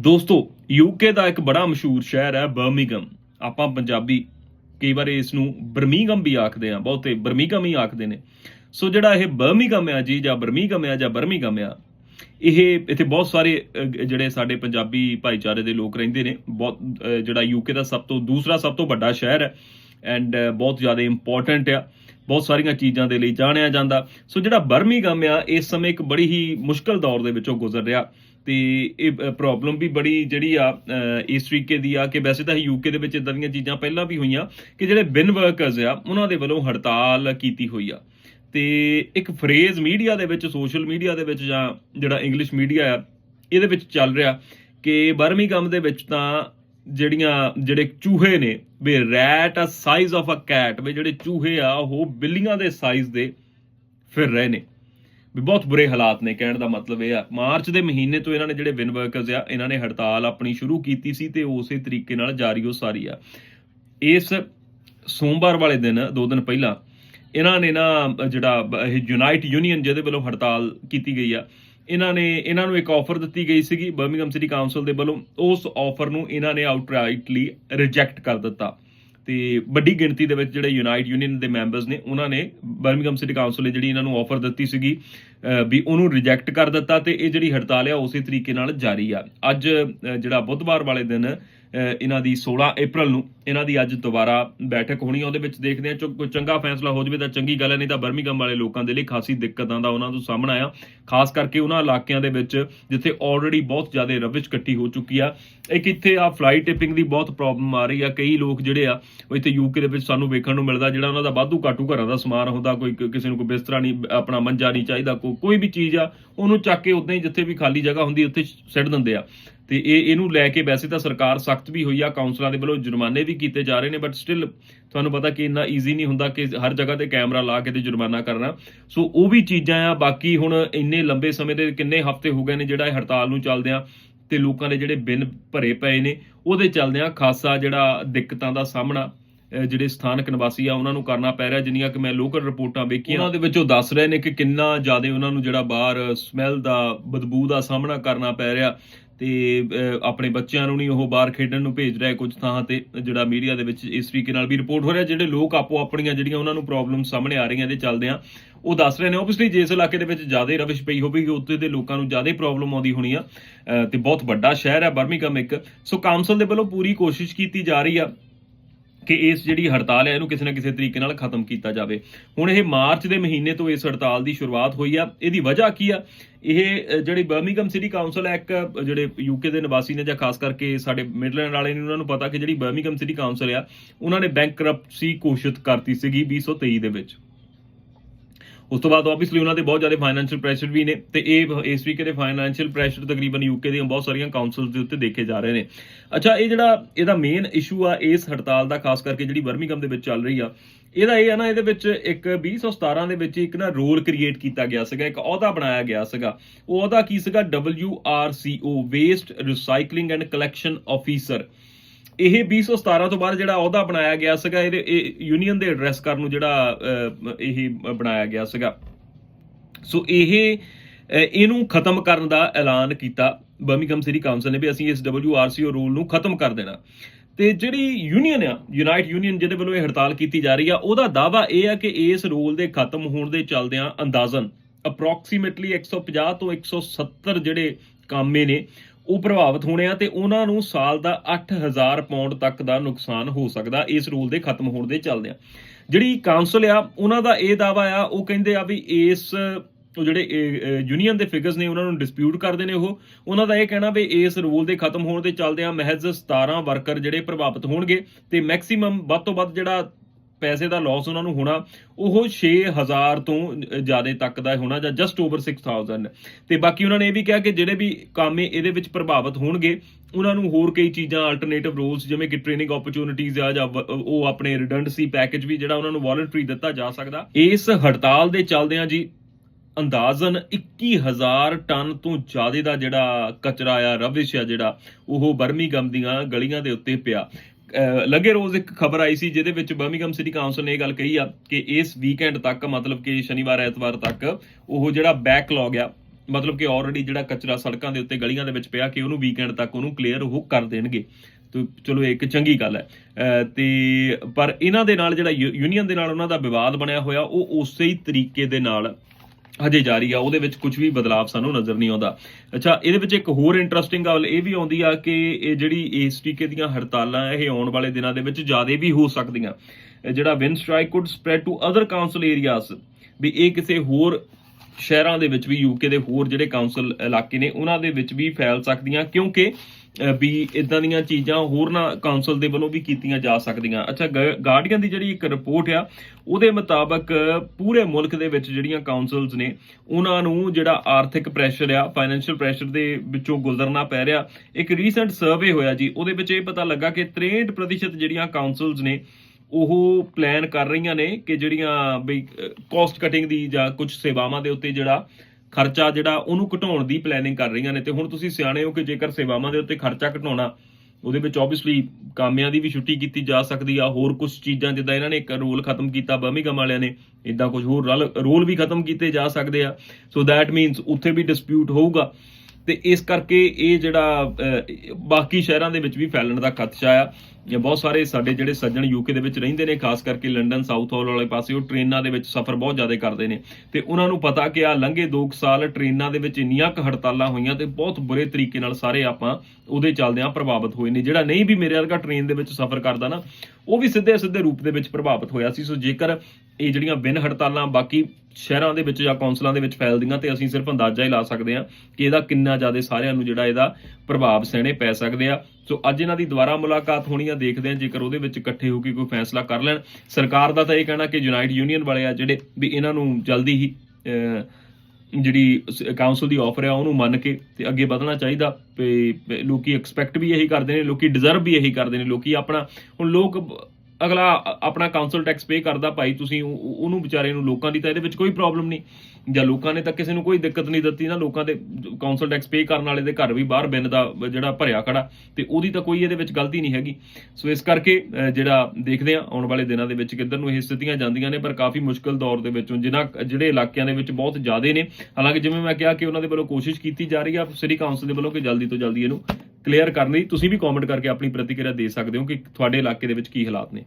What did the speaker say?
ਦੋਸਤੋ ਯੂਕੇ ਦਾ ਇੱਕ ਬੜਾ ਮਸ਼ਹੂਰ ਸ਼ਹਿਰ ਹੈ ਬਰਮਿੰਗਮ। ਆਪਾਂ ਪੰਜਾਬੀ ਕਈ ਵਾਰ ਇਸ ਨੂੰ ਬਰਮਿੰਗਮ ਵੀ ਆਖਦੇ ਆ ਬਹੁਤੇ ਬਰਮਿੰਗਮ ਹੀ ਆਖਦੇ ਨੇ। ਸੋ ਜਿਹੜਾ ਇਹ ਬਰਮਿੰਗਮ ਆ ਜੀ ਜਾਂ ਬਰਮਿੰਗਮ ਆ ਜਾਂ ਬਰਮਿੰਗਮ ਆ ਇਹ ਇੱਥੇ ਬਹੁਤ ਸਾਰੇ ਜਿਹੜੇ ਸਾਡੇ ਪੰਜਾਬੀ ਭਾਈਚਾਰੇ ਦੇ ਲੋਕ ਰਹਿੰਦੇ ਨੇ। ਬਹੁਤ ਅਹ, ਜਿਹੜਾ ਯੂਕੇ ਦਾ ਸਭ ਤੋਂ ਦੂਸਰਾ ਸਭ ਤੋਂ ਵੱਡਾ ਸ਼ਹਿਰ ਹੈ ਐਂਡ ਬਹੁਤ ਜ਼ਿਆਦਾ ਇੰਪੋਰਟੈਂਟ ਆ। ਬਹੁਤ ਸਾਰੀਆਂ ਚੀਜ਼ਾਂ ਦੇ ਲਈ ਜਾਣਿਆ ਜਾਂਦਾ। ਸੋ ਜਿਹੜਾ ਬਰਮਿੰਗਮ ਆ ਇਸ ਸਮੇਂ ਇੱਕ ਬੜੀ ਹੀ ਮੁਸ਼ਕਲ ਦੌਰ ਦੇ ਵਿੱਚੋਂ ਗੁਜ਼ਰ ਰਿਹਾ। ਤੇ ਇਹ ਪ੍ਰੋਬਲਮ ਵੀ ਬੜੀ ਜਿਹੜੀ ਆ ਇਸ ਤਰੀਕੇ ਦੀ ਆ ਕਿ ਵੈਸੇ ਤਾਂ ਯੂਕੇ ਦੇ ਵਿੱਚ ਇਦਾਂ ਦੀਆਂ ਚੀਜ਼ਾਂ ਪਹਿਲਾਂ ਵੀ ਹੋਈਆਂ ਕਿ ਜਿਹੜੇ ਬਿਨ ਵਰਕਰਸ ਆ, ਉਹਨਾਂ ਦੇ ਵੱਲੋਂ ਹੜਤਾਲ ਕੀਤੀ ਹੋਈ ਆ। ਤੇ ਇੱਕ ਫਰੇਜ਼ ਮੀਡੀਆ ਦੇ ਵਿੱਚ ਸੋਸ਼ਲ ਮੀਡੀਆ ਦੇ ਵਿੱਚ ਜਾਂ ਜਿਹੜਾ ਇੰਗਲਿਸ਼ ਮੀਡੀਆ ਆ, ਇਹਦੇ ਵਿੱਚ ਚੱਲ ਰਿਹਾ ਕਿ ਬਰਮਿੰਗਮ ਦੇ ਵਿੱਚ ਤਾਂ ਜਿਹੜੀਆਂ, ਜਿਹੜੇ ਚੂਹੇ ਨੇ, ਵੀ ਰੈਟ ਆ ਸਾਈਜ਼ ਆਫ ਅ ਕੈਟ ਵੀ ਜਿਹੜੇ ਚੂਹੇ ਆ, ਉਹ ਬਿੱਲੀਆਂ ਦੇ ਸਾਈਜ਼ ਦੇ ਫਿਰ ਰਹੇ ਨੇ। ਵੀ ਬਹੁਤ ਬੁਰੇ ਹਾਲਾਤ ਨੇ ਕਹਿਣ ਦਾ ਮਤਲਬ ਇਹ ਆ। ਮਾਰਚ ਦੇ ਮਹੀਨੇ ਤੋਂ ਇਹਨਾਂ ਨੇ ਜਿਹੜੇ ਵਿਨ ਵਰਕਰਸ ਆ, ਇਹਨਾਂ ਨੇ ਹੜਤਾਲ ਆਪਣੀ ਸ਼ੁਰੂ ਕੀਤੀ ਸੀ ਤੇ ਉਸੇ ਤਰੀਕੇ ਨਾਲ ਜਾਰੀ ਉਹ ਸਾਰੀ ਆ। ਇਸ ਸੋਮਵਾਰ ਵਾਲੇ ਦਿਨ, ਦੋ ਦਿਨ ਪਹਿਲਾਂ, ਇਹਨਾਂ ਨੇ ਨਾ ਜਿਹੜਾ ਇਹ ਯੂਨਾਈਟ ਯੂਨੀਅਨ ਜਿਹਦੇ ਵੱਲੋਂ ਹੜਤਾਲ ਕੀਤੀ ਗਈ ਆ, ਇਹਨਾਂ ਨੇ, ਇਹਨਾਂ ਨੂੰ ਇੱਕ ਆਫਰ ਦਿੱਤੀ ਗਈ ਸੀਗੀ ਬਰਮਿੰਗਮ ਸਿਟੀ ਕਾਉਂਸਲ ਦੇ ਵੱਲੋਂ। ਉਸ ਆਫਰ ਨੂੰ ਇਹਨਾਂ ਨੇ ਆਊਟਰਾਈਟਲੀ ਰਿਜੈਕਟ ਕਰ ਦਿੱਤਾ। ਤੇ ਵੱਡੀ ਗਿਣਤੀ ਦੇ ਵਿੱਚ ਜਿਹੜੇ ਯੂਨਾਈਟ ਯੂਨੀਅਨ ਦੇ ਮੈਂਬਰਸ ਨੇ, ਉਹਨਾਂ ਨੇ ਬਰਮਿੰਗਮ ਸਿਟੀ ਕਾਉਂਸਲ ਨੇ ਜਿਹੜੀ ਇਹਨਾਂ ਨੂੰ ਆਫਰ ਦਿੱਤੀ ਸੀਗੀ ਵੀ ਉਹਨੂੰ ਰਿਜੈਕਟ ਕਰ ਦਿੱਤਾ ਤੇ ਇਹ ਜਿਹੜੀ ਹੜਤਾਲ ਆ, ਉਸੇ ਤਰੀਕੇ ਨਾਲ ਜਾਰੀ ਆ। ਅੱਜ ਜਿਹੜਾ ਬੁੱਧਵਾਰ ਵਾਲੇ ਦਿਨ ਇਹਨਾਂ ਦੀ 16 ਅਪ੍ਰੈਲ ਨੂੰ ਇਹਨਾਂ ਦੀ ਅੱਜ ਦੁਬਾਰਾ ਬੈਠਕ ਹੋਣੀ ਆ। ਉਹਦੇ ਵਿੱਚ ਦੇਖਦੇ ਹਾਂ ਚੋ ਕੋਈ ਚੰਗਾ ਫੈਸਲਾ ਹੋ ਜਾਵੇ ਤਾਂ ਚੰਗੀ ਗੱਲ ਹੈ ਨਹੀਂ ਤਾਂ ਬਰਮਿੰਗਮ ਵਾਲੇ ਲੋਕਾਂ ਦੇ ਲਈ ਖਾਸੀ ਦਿੱਕਤਾਂ ਦਾ ਉਹਨਾਂ ਨੂੰ ਸਾਹਮਣਾ ਆ। ਖਾਸ ਕਰਕੇ ਉਹਨਾਂ ਇਲਾਕਿਆਂ ਦੇ ਵਿੱਚ, ਜਿੱਥੇ ਆਲਰੇਡੀ ਬਹੁਤ ਜ਼ਿਆਦਾ ਰਵਿਸ਼ ਇਕੱਠੀ ਹੋ ਚੁੱਕੀ ਆ। ਇੱਕ ਇੱਥੇ ਆ ਫਲਾਈਟ ਟਿਪਿੰਗ ਦੀ ਬਹੁਤ ਪ੍ਰੋਬਲਮ ਆ ਰਹੀ ਆ। ਕਈ ਲੋਕ ਜਿਹੜੇ ਆ, ਉਹ ਇੱਥੇ ਯੂਕੇ ਦੇ ਵਿੱਚ ਸਾਨੂੰ ਵੇਖਣ ਨੂੰ ਮਿਲਦਾ, ਜਿਹੜਾ ਉਹਨਾਂ ਦਾ ਵਾਧੂ ਘਾਟੂ ਘਰਾਂ ਦਾ ਸਮਾਨ ਹੁੰਦਾ, ਕੋਈ ਕਿਸੇ ਨੂੰ ਕੋਈ ਬਿਸਤਰਾ ਨਹੀਂ, ਆਪਣਾ ਮੰਜਾ ਨਹੀਂ ਚਾਹੀਦਾ ਕੋਈ ਵੀ ਚੀਜ਼ ਆ, ਉਹਨੂੰ ਚੱਕ ਕੇ ਉਦਾਂ ਹੀ ਜਿੱਥੇ ਵੀ ਖਾਲੀ ਜਗ੍ਹਾ ਹੁੰਦੀ, ਉੱਥੇ ਸਿੱਟ ਦਿੰਦੇ ਆ। ਤੇ ਇਹ ਇਹਨੂੰ ਲੈ ਕੇ ਵੈਸੇ ਤਾਂ ਸਰਕਾਰ ਸਖਤ ਵੀ ਹੋਈ ਆ ਕਾਉਂਸਲਾਂ ਦੇ ਵੱਲੋਂ ਜੁਰਮਾਨੇ ਵੀ ਕੀਤੇ ਜਾ ਰਹੇ ਨੇ ਬਟ ਸਟਿਲ ਤੁਹਾਨੂੰ ਪਤਾ ਕਿ ਇੰਨਾ ਈਜ਼ੀ ਨਹੀਂ ਹੁੰਦਾ ਕਿ ਹਰ ਜਗ੍ਹਾ ਤੇ ਕੈਮਰਾ ਲਾ ਕੇ ਤੇ ਜੁਰਮਾਨਾ ਕਰਨਾ। ਸੋ ਉਹ ਵੀ ਚੀਜ਼ਾਂ ਆ, ਬਾਕੀ ਹੁਣ ਇੰਨੇ ਲੰਬੇ ਸਮੇਂ ਦੇ ਕਿੰਨੇ ਹਫ਼ਤੇ ਹੋ ਗਏ ਨੇ ਜਿਹੜਾ ਇਹ ਹੜਤਾਲ ਨੂੰ ਚੱਲਦਿਆਂ ਤੇ ਲੋਕਾਂ ਦੇ ਜਿਹੜੇ ਬਿੱਲ ਭਰੇ ਪਏ ਨੇ, ਉਹਦੇ ਚੱਲਦਿਆਂ ਖਾਸਾ ਜਿਹੜਾ ਦਿੱਕਤਾਂ ਦਾ ਸਾਹਮਣਾ ਜਿਹੜੇ ਸਥਾਨਕ ਨਿਵਾਸੀ ਆ, ਉਹਨਾਂ ਨੂੰ ਕਰਨਾ ਪੈ ਰਿਹਾ, ਜਿੰਨੀਆਂ ਕਿ ਮੈਂ ਲੋਕਲ ਰਿਪੋਰਟਾਂ ਵੇਖੀਆਂ। ਉਹਨਾਂ ਦੇ ਵਿੱਚ ਉਹ ਦੱਸ ਰਹੇ ਨੇ ਕਿ ਕਿੰਨਾ ਜ਼ਿਆਦਾ ਉਹਨਾਂ ਨੂੰ ਜਿਹੜਾ ਬਾਹਰ ਸਮੈਲ ਦਾ, ਬਦਬੂ ਦਾ ਸਾਹਮਣਾ ਕਰਨਾ ਪੈ ਰਿਹਾ। ਤੇ ਆਪਣੇ ਬੱਚਿਆਂ ਨੂੰ ਨਹੀਂ ਉਹ ਬਾਹਰ ਖੇਡਣ ਨੂੰ ਭੇਜ ਰਿਹਾ ਕੁਝ ਥਾਂ ਤੇ ਜਿਹੜਾ ਮੀਡੀਆ ਦੇ ਵਿੱਚ ਇਸ ਤਰੀਕੇ ਨਾਲ ਵੀ ਰਿਪੋਰਟ ਹੋ ਰਿਹਾ ਜਿਹੜੇ ਲੋਕ ਆਪੋ ਆਪਣੀਆਂ ਜਿਹੜੀਆਂ ਉਹਨਾਂ ਨੂੰ ਪ੍ਰੋਬਲਮ ਸਾਹਮਣੇ ਆ ਰਹੀਆਂ ਇਹਦੇ ਚੱਲਦੇ ਆ ਉਹ ਦੱਸ ਰਹੇ ਨੇ ਓਬਵੀਅਸਲੀ ਜਿਸ ਇਲਾਕੇ ਦੇ ਵਿੱਚ ਜ਼ਿਆਦਾ ਰਵਿਸ਼ ਪਈ ਹੋਵੇਗੀ ਉੱਥੇ ਦੇ ਲੋਕਾਂ ਨੂੰ ਜ਼ਿਆਦਾ ਪ੍ਰੋਬਲਮ ਆਉਂਦੀ ਹੋਣੀ ਆ ਅਹ, ਤੇ ਬਹੁਤ ਵੱਡਾ ਸ਼ਹਿਰ ਹੈ ਬਰਮਿੰਗਮ ਇੱਕ। ਸੋ ਕਾਉਂਸਲ ਦੇ ਵੱਲੋਂ ਪੂਰੀ ਕੋਸ਼ਿਸ਼ ਕੀਤੀ ਜਾ ਰਹੀ ਆ ਕਿ ਇਸ ਜਿਹੜੀ ਹੜਤਾਲ ਹੈ, ਇਹਨੂੰ ਕਿਸੇ ਨਾ ਕਿਸੇ ਤਰੀਕੇ ਨਾਲ ਖਤਮ ਕੀਤਾ ਜਾਵੇ। ਹੁਣ ਇਹ ਮਾਰਚ ਦੇ ਮਹੀਨੇ ਤੋਂ ਇਸ ਹੜਤਾਲ ਦੀ ਸ਼ੁਰੂਆਤ ਹੋਈ ਆ। ਇਹਦੀ ਵਜ੍ਹਾ ਕੀ ਆ? ਇਹ ਜਿਹੜੀ ਬਰਮਿੰਗਮ ਸਿਟੀ ਕਾਉਂਸਲ ਹੈ, ਇੱਕ ਜਿਹੜੇ ਯੂਕੇ ਦੇ ਨਿਵਾਸੀ ਨੇ ਜਾਂ ਖਾਸ ਕਰਕੇ ਸਾਡੇ ਮਿਡਲੈਂਡ ਵਾਲੇ ਨੇ, ਉਹਨਾਂ ਨੂੰ ਪਤਾ ਕਿ ਜਿਹੜੀ ਬਰਮਿੰਗਮ ਸਿਟੀ ਕਾਉਂਸਲ ਆ, ਉਹਨਾਂ ਨੇ ਬੈਂਕਰਪਸੀ ਘੋਸ਼ਿਤ ਕਰਤੀ ਸੀਗੀ 2023 ਦੇ ਵਿੱਚ। ਉਸ ਤੋਂ ਬਾਅਦ ਆਬਵੀਅਸਲੀ ਉਹਨਾਂ ਦੇ ਬਹੁਤ ਜ਼ਿਆਦਾ ਫਾਈਨੈਂਸ਼ੀਅਲ ਪ੍ਰੈਸ਼ਰ ਵੀ ਨੇ ਤੇ ਇਹ ਇਸ ਵੀਕ ਦੇ ਫਾਈਨੈਂਸ਼ੀਅਲ ਪ੍ਰੈਸ਼ਰ ਤਕਰੀਬਨ ਯੂਕੇ ਦੀਆਂ ਬਹੁਤ ਸਾਰੀਆਂ ਕਾਉਂਸਲਸ ਦੇ ਉੱਤੇ ਦੇਖੇ ਜਾ ਰਹੇ ਨੇ। ਅੱਛਾ, ਇਹ ਜਿਹੜਾ ਇਹਦਾ ਮੇਨ ਇਸ਼ੂ ਆ ਇਸ ਹੜਤਾਲ ਦਾ, ਖਾਸ ਕਰਕੇ ਜਿਹੜੀ ਬਰਮਿੰਗਮ ਦੇ ਵਿੱਚ ਚੱਲ ਰਹੀ ਆ, ਇਹਦਾ ਇਹ ਆ ਨਾ ਇਹਦੇ ਵਿੱਚ ਇੱਕ 2017 ਦੇ ਵਿੱਚ ਇੱਕ ਨਾ ਰੋਲ ਕ੍ਰੀਏਟ ਕੀਤਾ ਗਿਆ ਸੀਗਾ, ਇੱਕ ਅਹੁਦਾ ਬਣਾਇਆ ਗਿਆ ਸੀਗਾ। ਉਹ ਅਹੁਦਾ ਕੀ ਸੀਗਾ? WRCO waste recycling and collection officer ਇਹ 2017 ਤੋਂ ਬਾਅਦ ਜਿਹੜਾ ਅਹੁਦਾ ਬਣਾਇਆ ਗਿਆ ਸੀਗਾ, ਇਹਦੇ ਯੂਨੀਅਨ ਦੇ ਐਡਰੈਸ ਕਰਨ ਨੂੰ ਜਿਹੜਾ ਇਹ ਬਣਾਇਆ ਗਿਆ ਸੀਗਾ। ਸੋ ਇਹ ਇਹਨੂੰ ਖਤਮ ਕਰਨ ਦਾ ਐਲਾਨ ਕੀਤਾ। ਬਰਮਿੰਗਮ ਸਿਟੀ ਕਾਉਂਸਲ ਨੇ ਵੀ ਅਸੀਂ ਇਸ WRCO ਰੂਲ ਨੂੰ ਖਤਮ ਕਰ ਦੇਣਾ। ਤੇ ਜਿਹੜੀ ਯੂਨੀਅਨ ਆ ਯੂਨਾਈਟ ਯੂਨੀਅਨ ਜਿਹਦੇ ਵੱਲੋਂ ਇਹ ਹੜਤਾਲ ਕੀਤੀ ਜਾ ਰਹੀ ਆ, ਉਹਦਾ ਦਾਵਾ ਇਹ ਆ ਕਿ ਇਸ ਰੂਲ ਦੇ ਖਤਮ ਹੋਣ ਦੇ ਚੱਲਦਿਆਂ ਅੰਦਾਜ਼ਨ ਅਪਰੋਕਸੀਮੇਟਲੀ 150 ਤੋਂ 170 ਜਿਹੜੇ ਕਾਮੇ ਨੇ ਉਹ ਪ੍ਰਭਾਵਿਤ ਹੋਣੇ ਆ ਤੇ ਉਹਨਾਂ ਨੂੰ ਸਾਲ ਦਾ 8000 ਪਾਉਂਡ ਤੱਕ ਦਾ ਨੁਕਸਾਨ ਹੋ ਸਕਦਾ, ਇਸ ਰੂਲ ਦੇ ਖਤਮ ਹੋਣ ਦੇ ਚੱਲਦਿਆਂ। ਜਿਹੜੀ ਕਾਉਂਸਲ ਆ, ਉਹਨਾਂ ਦਾ ਇਹ ਦਾਵਾ ਆ, ਉਹ ਕਹਿੰਦੇ ਆ ਵੀ ਇਸ, ਉਹ ਜਿਹੜੇ ਯੂਨੀਅਨ ਦੇ ਫਿਗਰਸ ਨੇ, ਉਹਨਾਂ ਨੂੰ ਡਿਸਪਿਊਟ ਕਰਦੇ ਨੇ ਉਹ। ਉਹਨਾਂ ਦਾ ਇਹ ਕਹਿਣਾ ਵੀ ਇਸ ਰੂਲ ਦੇ ਖਤਮ ਹੋਣ ਦੇ ਚੱਲਦਿਆਂ ਮਹਿਜ਼ 17 ਵਰਕਰ ਜਿਹੜੇ ਪ੍ਰਭਾਵਿਤ ਹੋਣਗੇ ਤੇ ਮੈਕਸਿਮਮ ਵੱਧ ਤੋਂ ਵੱਧ ਜਿਹੜਾ ਪੈਸੇ ਦਾ ਲਾਸ ਉਹਨਾਂ ਨੂੰ ਹੋਣਾ, ਉਹ 6000 ਤੋਂ ਜ਼ਿਆਦਾ ਤੱਕ ਦਾ ਹੋਣਾ ਜਾਂ ਜਸਟ ਓਵਰ 6000 ਤੇ ਬਾਕੀ ਉਹਨਾਂ ਨੇ ਇਹ ਵੀ ਕਿਹਾ ਕਿ ਜਿਹੜੇ ਵੀ ਕੰਮ ਇਹਦੇ ਵਿੱਚ ਪ੍ਰਭਾਵਿਤ ਹੋਣਗੇ, ਉਹਨਾਂ ਨੂੰ ਹੋਰ ਕਈ ਚੀਜ਼ਾਂ ਆਲਟਰਨੇਟਿਵ ਰੋਲਸ ਜਿਵੇਂ ਕਿ ਟ੍ਰੇਨਿੰਗ ਓਪਰਚ्युनिटीज ਆ ਜਾਂ ਉਹ ਆਪਣੇ ਰਿਡੰਡੈਂਸੀ ਪੈਕੇਜ ਵੀ ਜਿਹੜਾ ਉਹਨਾਂ ਨੂੰ ਵਾਲੰਟਰੀ ਦਿੱਤਾ ਜਾ ਸਕਦਾ। ਇਸ ਹੜਤਾਲ ਦੇ ਚੱਲਦਿਆਂ ਜੀ ਅੰਦਾਜ਼ਨ 21000 ਟਨ ਤੋਂ ਜ਼ਿਆਦਾ ਦਾ ਜਿਹੜਾ ਕਚਰਾ ਆ ਰਵਿਸ਼ ਆ ਜਿਹੜਾ, ਉਹ ਬਰਮੀ ਗਮ ਦੀਆਂ ਗਲੀਆਂ ਦੇ ਉੱਤੇ ਪਿਆ। ਲੱਗੇ ਰੋਜ਼ ਇੱਕ ਖਬਰ ਆਈ ਸੀ ਜਿਹਦੇ ਵਿੱਚ ਬਰਮਿੰਗਮ ਸਿਟੀ ਕਾਉਂਸਲ ਨੇ ਇਹ ਗੱਲ ਕਹੀ ਆ ਕਿ ਇਸ ਵੀਕਐਂਡ ਤੱਕ, ਮਤਲਬ ਕਿ ਸ਼ਨੀਵਾਰ, ਐਤਵਾਰ ਤੱਕ ਉਹ ਜਿਹੜਾ ਬੈਕਲੌਗ ਆ, ਮਤਲਬ ਕਿ ਆਲਰੇਡੀ ਜਿਹੜਾ ਕਚਰਾ ਸੜਕਾਂ ਦੇ ਉੱਤੇ ਗਲੀਆਂ ਦੇ ਵਿੱਚ ਪਿਆ ਕਿ ਉਹਨੂੰ ਵੀਕਐਂਡ ਤੱਕ ਉਹਨੂੰ ਕਲੀਅਰ ਉਹ ਕਰ ਦੇਣਗੇ। ਤੇ ਚਲੋ ਇੱਕ ਚੰਗੀ ਗੱਲ ਹੈ। ਅਹ, ਤੇ ਪਰ ਇਹਨਾਂ ਦੇ ਨਾਲ ਜਿਹੜਾ ਯੂ- ਯੂਨੀਅਨ ਦੇ ਨਾਲ ਉਹਨਾਂ ਦਾ ਵਿਵਾਦ ਬਣਿਆ ਹੋਇਆ, ਉਹ ਉਸੇ ਹੀ ਤਰੀਕੇ ਦੇ ਨਾਲ ਹਜੇ ਜਾਰੀ ਆ, ਉਹਦੇ ਵਿੱਚ ਕੁਝ ਵੀ ਬਦਲਾਅ ਸਾਨੂੰ ਨਜ਼ਰ ਨਹੀਂ ਆਉਂਦਾ। ਅੱਛਾ, ਇਹਦੇ ਵਿੱਚ ਇੱਕ ਹੋਰ ਇੰਟਰਸਟਿੰਗ ਗੱਲ ਇਹ ਵੀ ਆਉਂਦੀ ਆ ਕਿ ਇਹ ਜਿਹੜੀ ਇਸ ਤਰੀਕੇ ਦੀਆਂ ਹੜਤਾਲਾਂ ਇਹ ਆਉਣ ਵਾਲੇ ਦਿਨਾਂ ਦੇ ਵਿੱਚ ਜ਼ਿਆਦਾ ਵੀ ਹੋ ਸਕਦੀਆਂ। ਜਿਹੜਾ win strike could spread to other council areas ਵੀ ਇਹ ਕਿਸੇ ਹੋਰ ਸ਼ਹਿਰਾਂ ਦੇ ਵਿੱਚ ਵੀ ਯੂਕੇ ਦੇ ਹੋਰ ਜਿਹੜੇ ਕਾਉਂਸਲ ਇਲਾਕੇ ਨੇ, ਉਹਨਾਂ ਦੇ ਵਿੱਚ ਵੀ ਫੈਲ ਸਕਦੀਆਂ ਕਿਉਂਕਿ ਵੀ ਇਦਾਂ ਦੀਆਂ ਚੀਜ਼ਾਂ ਹੋਰ ਨਾ ਕਾਉਂਸਲ ਦੇ ਵੱਲੋਂ ਵੀ ਕੀਤੀਆਂ ਜਾ ਸਕਦੀਆਂ। ਅੱਛਾ ਗਾਰਡੀਅਨ ਦੀ ਜਿਹੜੀ ਇੱਕ ਰਿਪੋਰਟ ਆ, ਉਹਦੇ ਮੁਤਾਬਕ ਪੂਰੇ ਮੁਲਕ ਦੇ ਵਿੱਚ ਜਿਹੜੀਆਂ ਕਾਉਂਸਲਸ ਨੇ, ਉਹਨਾਂ ਨੂੰ ਜਿਹੜਾ ਆਰਥਿਕ ਪ੍ਰੈਸ਼ਰ ਆ ਫਾਈਨੈਂਸ਼ੀਅਲ ਪ੍ਰੈਸ਼ਰ ਦੇ ਵਿੱਚੋਂ ਗੁਜ਼ਰਨਾ ਪੈ ਰਿਹਾ। ਇੱਕ ਰੀਸੈਂਟ ਸਰਵੇ ਹੋਇਆ ਜੀ, ਉਹਦੇ ਵਿੱਚ ਇਹ ਪਤਾ ਲੱਗਾ ਕਿ 63% ਜਿਹੜੀਆਂ ਕਾਉਂਸਲਸ ਨੇ, ਉਹ ਪਲਾਨ ਕਰ ਰਹੀਆਂ ਨੇ ਕਿ ਜਿਹੜੀਆਂ ਬਈ ਕੋਸਟ ਕਟਿੰਗ ਦੀ ਜਾਂ ਕੁਝ ਸੇਵਾਵਾਂ ਦੇ ਉੱਤੇ ਜਿਹੜਾ ਖਰਚਾ ਜਿਹੜਾ ਉਹਨੂੰ ਘਟਾਉਣ ਦੀ ਪਲੈਨਿੰਗ ਕਰ ਰਹੀਆਂ ਨੇ ਤੇ ਹੁਣ ਤੁਸੀਂ ਸਿਆਣੇ ਹੋ ਕਿ ਜੇਕਰ ਸੇਵਾਵਾਂ ਦੇ ਉੱਤੇ ਖਰਚਾ ਘਟਾਉਣਾ, ਉਹਦੇ ਵਿੱਚ ਆਬਵੀਅਸਲੀ ਕਾਮਿਆਂ ਦੀ ਵੀ ਛੁੱਟੀ ਕੀਤੀ ਜਾ ਸਕਦੀ ਆ, ਹੋਰ ਕੁਝ ਚੀਜ਼ਾਂ ਜਿੱਦਾਂ ਇਹਨਾਂ ਨੇ ਇੱਕ ਰੋਲ ਖਤਮ ਕੀਤਾ ਬਰਮਿੰਗਮ ਵਾਲਿਆਂ ਨੇ ਇਦਾਂ ਕੁਝ ਹੋਰ ਰੋਲ ਵੀ ਖਤਮ ਕੀਤੇ ਜਾ ਸਕਦੇ ਆ। ਸੋ ਦੈਟ ਮੀਨਸ ਉੱਥੇ ਵੀ ਡਿਸਪਿਊਟ ਹੋਊਗਾ। ਤੇ ਇਸ ਕਰਕੇ ਇਹ ਜਿਹੜਾ ਬਾਕੀ ਸ਼ਹਿਰਾਂ ਦੇ ਵਿੱਚ ਵੀ ਫੈਲਣ ਦਾ ਖਦਸ਼ਾ ਆ। ਜਾਂ ਬਹੁਤ ਸਾਰੇ ਸਾਡੇ ਜਿਹੜੇ ਸੱਜਣ ਯੂਕੇ ਦੇ ਵਿੱਚ ਰਹਿੰਦੇ ਨੇ, ਖਾਸ ਕਰਕੇ ਲੰਡਨ, ਸਾਊਥ ਹਾਲ ਵਾਲੇ ਪਾਸੇ, ਉਹ ਟ੍ਰੇਨਾਂ ਦੇ ਵਿੱਚ ਸਫ਼ਰ ਬਹੁਤ ਜ਼ਿਆਦਾ ਕਰਦੇ ਨੇ। ਤੇ ਉਹਨਾਂ ਨੂੰ ਪਤਾ ਕਿ ਆ ਲੰਘੇ 2 ਸਾਲ ਟ੍ਰੇਨਾਂ ਦੇ ਵਿੱਚ ਇੰਨੀਆਂ ਕੁ ਹੜਤਾਲਾਂ ਹੋਈਆਂ ਤੇ ਬਹੁਤ ਬੁਰੇ ਤਰੀਕੇ ਨਾਲ ਸਾਰੇ ਆਪਾਂ ਉਹਦੇ ਚੱਲਦਿਆਂ ਪ੍ਰਭਾਵਿਤ ਹੋਏ ਨੇ। ਜਿਹੜਾ ਨਹੀਂ ਵੀ ਮੇਰੇ ਵਰਗਾ ਟ੍ਰੇਨ ਦੇ ਵਿੱਚ ਸਫ਼ਰ ਕਰਦਾ ਨਾ, ਉਹ ਵੀ ਸਿੱਧੇ ਸਿੱਧੇ ਰੂਪ ਦੇ ਵਿੱਚ ਪ੍ਰਭਾਵਿਤ ਹੋਇਆ ਸੀ। ਸੋ ਜੇਕਰ ਇਹ ਜਿਹੜੀਆਂ ਬਿਨ ਹੜਤਾਲਾਂ, ਬਾਕੀ ਸ਼ਹਿਰਾਂ ਦੇ ਵਿੱਚ ਜਾਂ ਕੌਂਸਲਾਂ ਦੇ ਵਿੱਚ ਫੈਲਦੀਆਂ ਤੇ ਅਸੀਂ ਸਿਰਫ ਅੰਦਾਜ਼ਾ ਹੀ ਲਾ ਸਕਦੇ ਹਾਂ ਕਿ ਇਹਦਾ ਕਿੰਨਾ ਜ਼ਿਆਦਾ ਸਾਰਿਆਂ ਨੂੰ ਜਿਹੜਾ ਇਹਦਾ ਪ੍ਰਭਾਵ ਸਹਿਣੇ ਪੈ ਸਕਦੇ ਆ। ਸੋ ਅੱਜ ਇਹਨਾਂ ਦੀ ਦੁਬਾਰਾ ਮੁਲਾਕਾਤ ਹੋਣੀ ਆ, ਦੇਖਦੇ ਹਾਂ ਜੇਕਰ ਉਹਦੇ ਵਿੱਚ ਇਕੱਠੇ ਹੋ ਕੇ ਕੋਈ ਫੈਸਲਾ ਕਰ ਲੈਣ। ਸਰਕਾਰ ਦਾ ਤਾਂ ਇਹ ਕਹਿਣਾ ਕਿ ਯੂਨਾਈਟ ਯੂਨੀਅਨ ਵਾਲੇ ਆ ਜਿਹੜੇ ਵੀ ਇਹਨਾਂ ਨੂੰ ਜਲਦੀ ਹੀ ਜਿਹੜੀ ਕਾਉਂਸਲ ਦੀ ਆਫਰ ਆ ਉਹਨੂੰ ਮੰਨ ਕੇ ਤੇ ਅੱਗੇ ਵਧਣਾ ਚਾਹੀਦਾ। ਤੇ ਤੇ ਲੋਕੀ ਐਕਸਪੈਕਟ ਵੀ ਇਹੀ ਕਰਦੇ ਨੇ, ਲੋਕੀ ਡਿਜ਼ਰਵ ਵੀ ਇਹੀ ਕਰਦੇ ਨੇ, ਲੋਕੀ ਆਪਣਾ, ਹੁਣ ਲੋਕ ਅਗਲਾ ਆਪਣਾ ਕਾਉਂਸਲ ਟੈਕਸ ਪੇ ਕਰਦਾ ਭਾਈ, ਤੁਸੀਂ ਉਹਨੂੰ ਵਿਚਾਰੇ ਨੂੰ ਲੋਕਾਂ ਦੀ ਤਾਂ ਇਹਦੇ ਵਿੱਚ ਕੋਈ ਪ੍ਰੋਬਲਮ ਨਹੀਂ। ਜਾਂ ਲੋਕਾਂ ਨੇ ਤਾਂ ਕਿਸੇ ਨੂੰ ਕੋਈ ਦਿੱਕਤ ਨਹੀਂ ਦਿੱਤੀ ਨਾ, ਲੋਕਾਂ ਦੇ ਕਾਉਂਸਲ ਟੈਕਸ ਪੇ ਕਰਨ ਵਾਲੇ ਦੇ ਘਰ ਵੀ ਬਾਹਰ ਬਿੰਨ ਦਾ ਜਿਹੜਾ ਭਰਿਆ ਖੜਾ, ਤੇ ਉਹਦੀ ਤਾਂ ਕੋਈ ਇਹਦੇ ਵਿੱਚ ਗਲਤੀ ਨਹੀਂ ਹੈਗੀ। ਸੋ ਇਸ ਕਰਕੇ ਜਿਹੜਾ ਦੇਖਦੇ ਆ ਆਉਣ ਵਾਲੇ ਦਿਨਾਂ ਦੇ ਵਿੱਚ ਕਿੱਧਰ ਨੂੰ ਇਹ ਸਥਿਤੀਆਂ ਜਾਂਦੀਆਂ ਨੇ, ਪਰ ਕਾਫੀ ਮੁਸ਼ਕਲ ਦੌਰ ਦੇ ਵਿੱਚੋਂ ਜਿਨ੍ਹਾਂ ਜਿਹੜੇ ਇਲਾਕਿਆਂ ਦੇ ਵਿੱਚ ਬਹੁਤ ਜ਼ਿਆਦੇ ਨੇ, ਹਾਲਾਂਕਿ ਜਿਵੇਂ ਮੈਂ ਕਿਹਾ ਕਿ ਉਹਨਾਂ ਦੇ ਵੱਲੋਂ ਕੋਸ਼ਿਸ਼ ਕੀਤੀ ਜਾ ਰਹੀ ਆ ਸਿਟੀ ਕਾਉਂਸਲ ਦੇ ਵੱਲੋਂ ਕਿ ਜਲਦੀ ਤੋਂ ਜਲਦੀ ਇਹਨੂੰ ਕਲੀਅਰ ਕਰਨ ਲਈ ਤੁਸੀਂ ਵੀ ਕਮੈਂਟ ਕਰਕੇ ਆਪਣੀ ਪ੍ਰਤੀਕਿਰਿਆ ਦੇ ਸਕਦੇ ਹੋ ਕਿ ਤੁਹਾਡੇ ਇਲਾਕੇ ਦੇ ਵਿੱਚ ਕੀ ਹਾਲਾਤ ਨੇ।